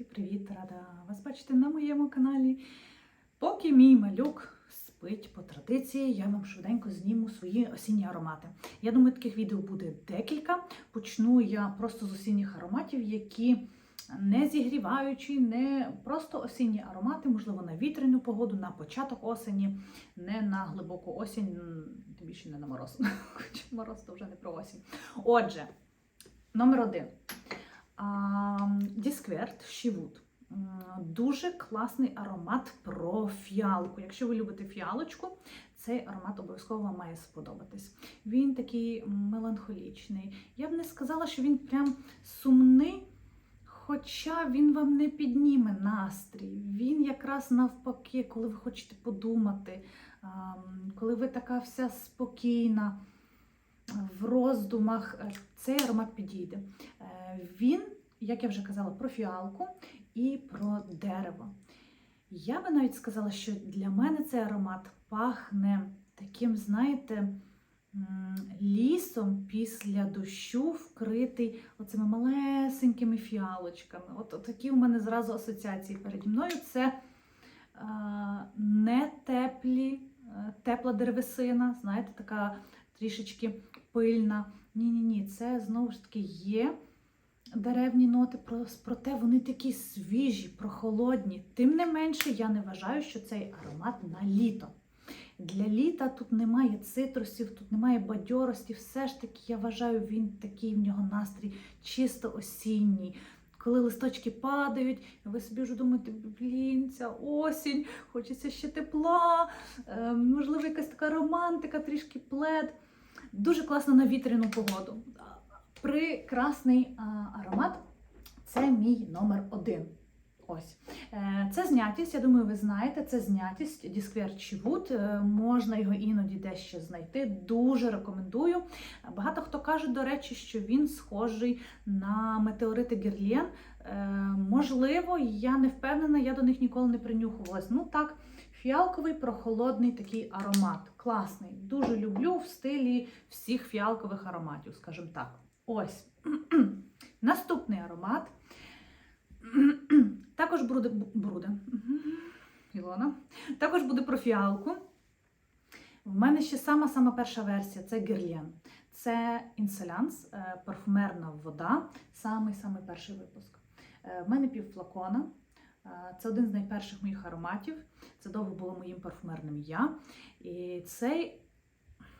Всі привіт, рада вас бачити на моєму каналі. Поки мій малюк спить по традиції, я вам швиденько зніму свої осінні аромати. Я думаю, таких відео буде декілька. Почну я просто з осінніх ароматів, які не зігріваючі, не просто осінні аромати, можливо, на вітряну погоду, на початок осені, не на глибоку осінь, тим більше не на мороз. Хоча мороз то вже не про осінь. Отже, номер один. Діскверт Шівуд. Дуже класний аромат про фіалку. Якщо ви любите фіалочку, цей аромат обов'язково має сподобатись. Він такий меланхолічний. Я б не сказала, що він прям сумний, хоча він вам не підніме настрій. Він якраз навпаки, коли ви хочете подумати, коли ви така вся спокійна в роздумах, е, цей аромат підійде. Е, Він, як я вже казала, про фіалку і про дерево. Я би навіть сказала, що для мене цей аромат пахне таким, знаєте, лісом після дощу, вкритий оцими малесенькими фіалочками. От, от такі у мене зразу асоціації переді мною. Це е, не теплі, е, тепла деревесина, знаєте, така трішечки пильна. Ні-ні ні, це знову ж таки є деревні ноти, проте вони такі свіжі, прохолодні. Тим не менше, я не вважаю, що цей аромат на літо. Для літа тут немає цитрусів, тут немає бадьорості. Все ж таки, я вважаю, він такий в нього настрій чисто осінній. Коли листочки падають, ви собі вже думаєте, блін, ця осінь, хочеться ще тепла, е, можливо, якась така романтика, трішки плед. Дуже класно на вітряну погоду. Прекрасний аромат. Це мій номер один. Ось. Е, Це знятість, я думаю, ви знаєте, це знятість Дісквер Чівуд. Можна його іноді дещо знайти. Дуже рекомендую. Багато хто каже, до речі, що він схожий на метеорити Герлєн. Е, Можливо, я не впевнена, я до них ніколи не принюхувалась. Ну так, фіалковий прохолодний такий аромат. Класний. Дуже люблю в стилі всіх фіалкових ароматів, скажімо так. Ось. Наступний аромат. Також буде, буде. Ілона. Також буде про фіалку. В мене ще сама-сама перша версія це Герлен. Це інселянс, е, парфумерна вода, самий-самий перший випуск. Е, В мене півфлакона. Е, Це один з найперших моїх ароматів. Це довго було моїм парфумерним я. І цей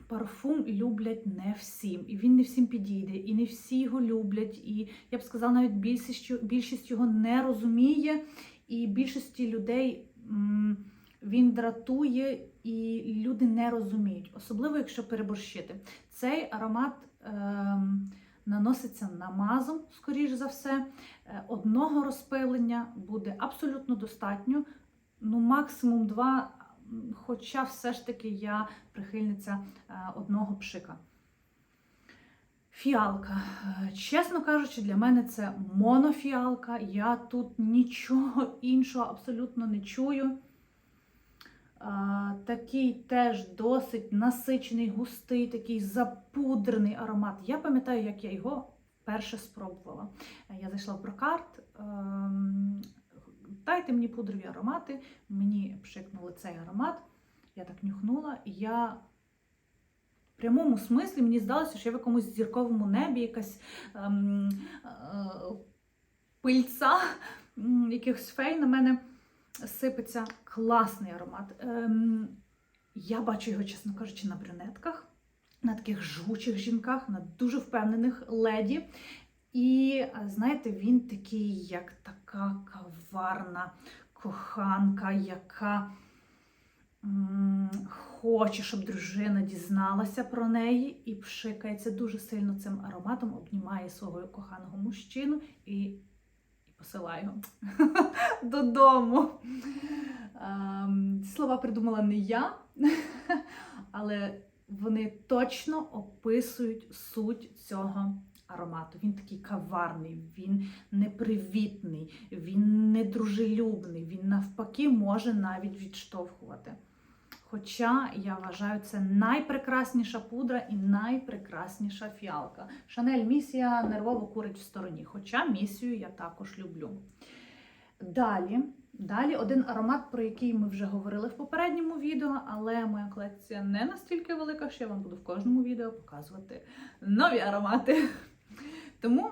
парфум люблять не всім. І він не всім підійде, і не всі його люблять. І я б сказала, навіть більшість, більшість його не розуміє, і більшості людей він дратує, і люди не розуміють, особливо якщо переборщити. Цей аромат. ем, Наноситься намазом, скоріш за все, Е, одного розпилення буде абсолютно достатньо, ну максимум два, хоча все ж таки я прихильниця е, одного пшика. Фіалка. Е, Чесно кажучи, для мене це монофіалка. Я тут нічого іншого абсолютно не чую. Такий теж досить насичений, густий, такий запудрений аромат. Я пам'ятаю, як я його вперше спробувала. Я зайшла в прокарт. ем, Дайте мені пудрові аромати. Мені пшикнули цей аромат. Я так нюхнула, і я в прямому смислі мені здалося, що я в якомусь зірковому небі якась ем, е, пильця якихось фей на мене сипеться. Класний аромат. Ем, я бачу його, чесно кажучи, на брюнетках, на таких жучих жінках, на дуже впевнених леді. І знаєте, він такий, як така каварна коханка, яка м, хоче, щоб дружина дізналася про неї і пшикається дуже сильно цим ароматом, обнімає свого коханого мужчину і, і його додому. Ем, Ці слова придумала не я, але вони точно описують суть цього аромату. Він такий каварний, він непривітний, він недружелюбний, він навпаки може навіть відштовхувати. Хоча я вважаю, це найпрекрасніша пудра і найпрекрасніша фіалка. Шанель місія нервово курить в стороні, хоча місію я також люблю. Далі, далі один аромат, про який ми вже говорили в попередньому відео, але моя колекція не настільки велика, що я вам буду в кожному відео показувати нові аромати. Тому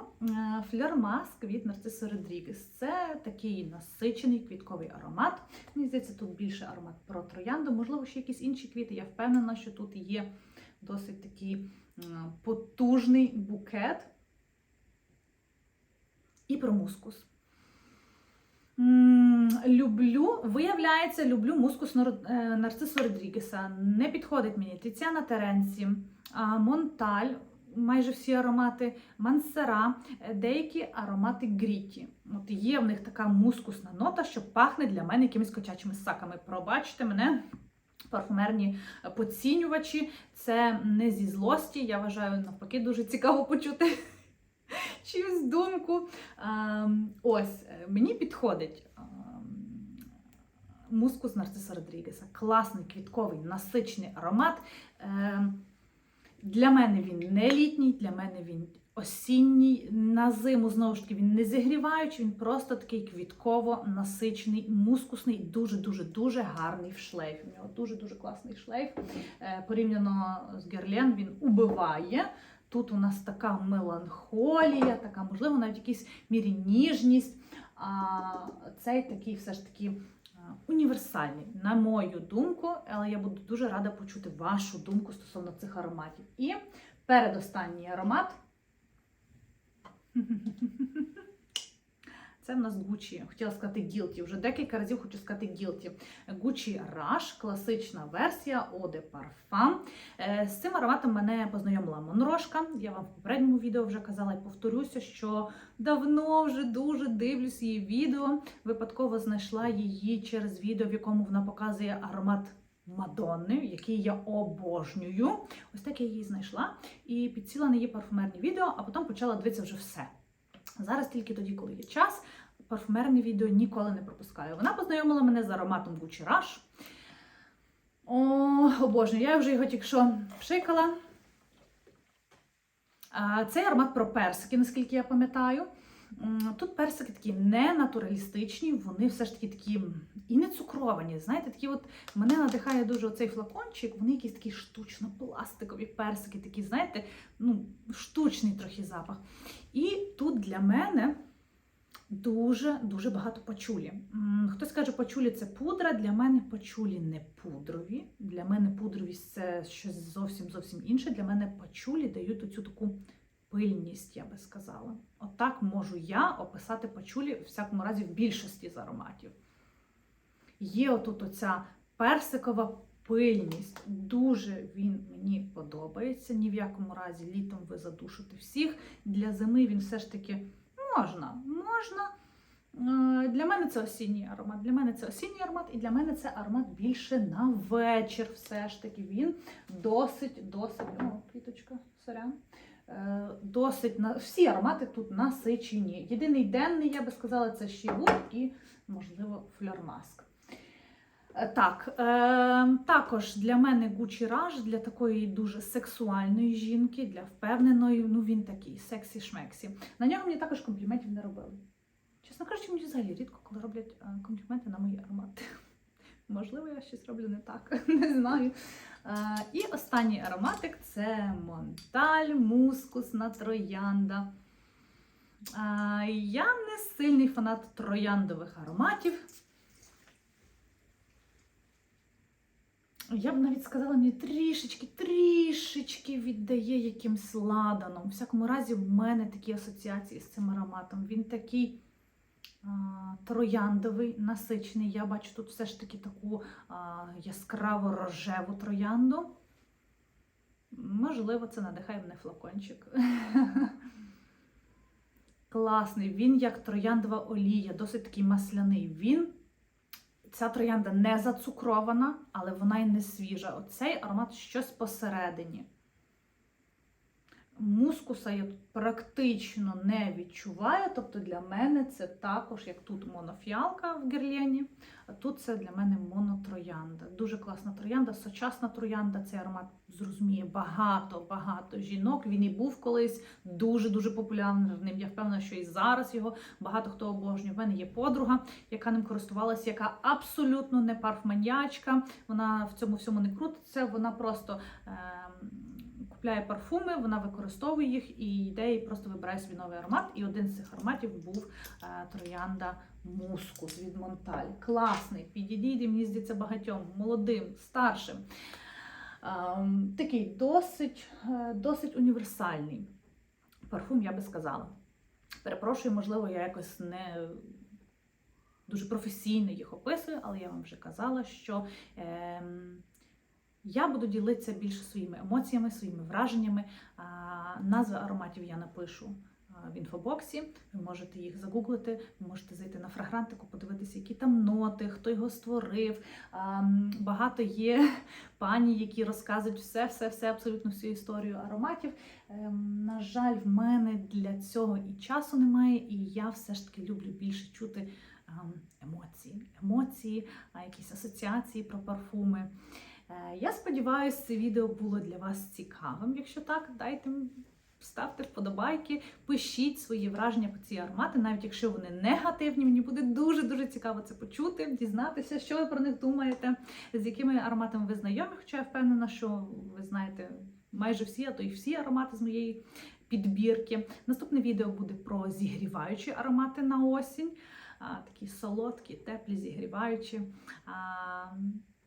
Флер Маск від Нарцисо Родрігес. Це такий насичений квітковий аромат. Мені здається, тут більше аромат про троянду, можливо, ще якісь інші квіти. Я впевнена, що тут є досить такий потужний букет. І про мускус. Люблю, виявляється, люблю мускус е, Родрігеса. Не підходить мені Тіціана Теренці, Монталь, майже всі аромати, Мансера, е, деякі аромати Гріті. От є в них така мускусна нота, що пахне для мене якимись котячими саками. Пробачте мене. Парфумерні поцінювачі, це не зі злості. Я вважаю, навпаки, дуже цікаво почути чиюсь думку. Ем, Ось е, мені підходить ем, мускус Нарциса Родрігеса. Класний квітковий насичений аромат. Для мене він не літній, для мене він осінній. На зиму знову ж таки він не зігріваючий, він просто такий квітково насичений, мускусний, дуже-дуже дуже гарний в шлейфі. У нього дуже-дуже класний шлейф. Е, Порівняно з Герлен він убиває. Тут у нас така меланхолія, така, можливо, навіть в якійсь мірі ніжність. А цей такий все ж таки а, універсальний, на мою думку, але я буду дуже рада почути вашу думку стосовно цих ароматів. І передостанній аромат. Це в нас Gucci. Хотіла сказати Guilty. Вже декілька разів хочу сказати Guilty. Gucci Rush, класична версія Eau de. Е, З цим ароматом мене познайомила Монрошка. Я вам в попередньому відео вже казала і повторюся, що давно вже дуже дивлюсь її відео. Випадково знайшла її через відео, в якому вона показує аромат Мадонни, який я обожнюю. Ось так я її знайшла і підсіла на її парфумерні відео, а потім почала дивитися вже все. Зараз тільки тоді, коли є час, парфумерні відео ніколи не пропускаю. Вона познайомила мене з ароматом Rush. О, обожнюю, я вже його тільки що пшикала. Цей аромат про персики, наскільки я пам'ятаю. Тут персики такі не натуралістичні, вони все ж таки такі і не цукровані. Знаєте, такі от мене надихає дуже оцей флакончик, вони якісь такі штучно-пластикові персики, такі, знаєте, ну, штучний трохи запах. І тут для мене дуже-дуже багато пачулі. Хтось каже, пачулі це пудра. Для мене пачулі не пудрові. Для мене пудровість це щось зовсім зовсім інше. Для мене пачулі дають оцю таку пильність, я би сказала. Отак можу я описати пачулі, в всякому разі, в більшості з ароматів. Є отут оця персикова пильність. Дуже він мені подобається. Ні в якому разі літом ви задушите всіх. Для зими він все ж таки можна. Можна. Е, Для мене це осінній аромат. Для мене це осінній аромат, і для мене це аромат більше на вечір. Все ж таки він досить, досить. О, квіточка, сорян. Е, Досить всі аромати тут насичені. Єдиний денний, я би сказала, це Шівуд і, можливо, фльормаск. Е, Так, е, також для мене Gucci Rush, для такої дуже сексуальної жінки, для впевненої, ну він такий сексі-шмексі. На нього мені також компліментів не робили. Чесно кажучи, мені взагалі рідко, коли роблять е, компліменти на мої аромати. Можливо, я щось роблю не так, не знаю. Е, І останній ароматик це Монталь, мускусна троянда. Е, Я не сильний фанат трояндових ароматів. Я б навіть сказала, мені трішечки, трішечки віддає якимсь ладаном. У всякому разі, в мене такі асоціації з цим ароматом. Він такий а, трояндовий, насичений. Я бачу тут все ж таки таку а, яскраво рожеву троянду. Можливо, це надихає мене флакончик. Класний, він як трояндова олія, досить такий масляний. Він Ця троянда не зацукрована, але вона й не свіжа. Оцей аромат щось посередині. Мускуса я практично не відчуваю. Тобто для мене це також, як тут монофіалка в герлені, а тут це для мене монотроянда. Дуже класна троянда, сучасна троянда. Цей аромат зрозуміє багато-багато жінок. Він і був колись дуже-дуже популярним. Я впевнена, що і зараз його багато хто обожнює. В мене є подруга, яка ним користувалася, яка абсолютно не парфманьячка. Вона в цьому всьому не крутиться, вона просто. Ем, Купляє парфуми, вона використовує їх і йде і просто вибирає свій новий аромат. І один з цих ароматів був е, троянда мускус від Монталь. Класний, підійде, мені здається, багатьом, молодим, старшим. Ем, такий досить, е, досить універсальний парфум, я би сказала. Перепрошую, можливо, я якось не дуже професійно їх описую, але я вам вже казала, що. Ем, я буду ділитися більше своїми емоціями, своїми враженнями. Назви ароматів я напишу в інфобоксі. Ви можете їх загуглити, ви можете зайти на фрагрантику, подивитися, які там ноти, хто його створив. Багато є пані, які розказують все, все, все, абсолютно всю історію ароматів. Ем, На жаль, в мене для цього і часу немає, і я все ж таки люблю більше чути ем, емоції, емоції, якісь асоціації про парфуми. Е, Я сподіваюся, це відео було для вас цікавим. Якщо так, дайте ставте вподобайки, пишіть свої враження про ці аромати, навіть якщо вони негативні. Мені буде дуже дуже цікаво це почути, дізнатися, що ви про них думаєте, з якими ароматами ви знайомі. Хоча я впевнена, що ви знаєте майже всі, а то й всі аромати з моєї підбірки. Наступне відео буде про зігріваючі аромати на осінь. Такі солодкі, теплі, зігріваючі.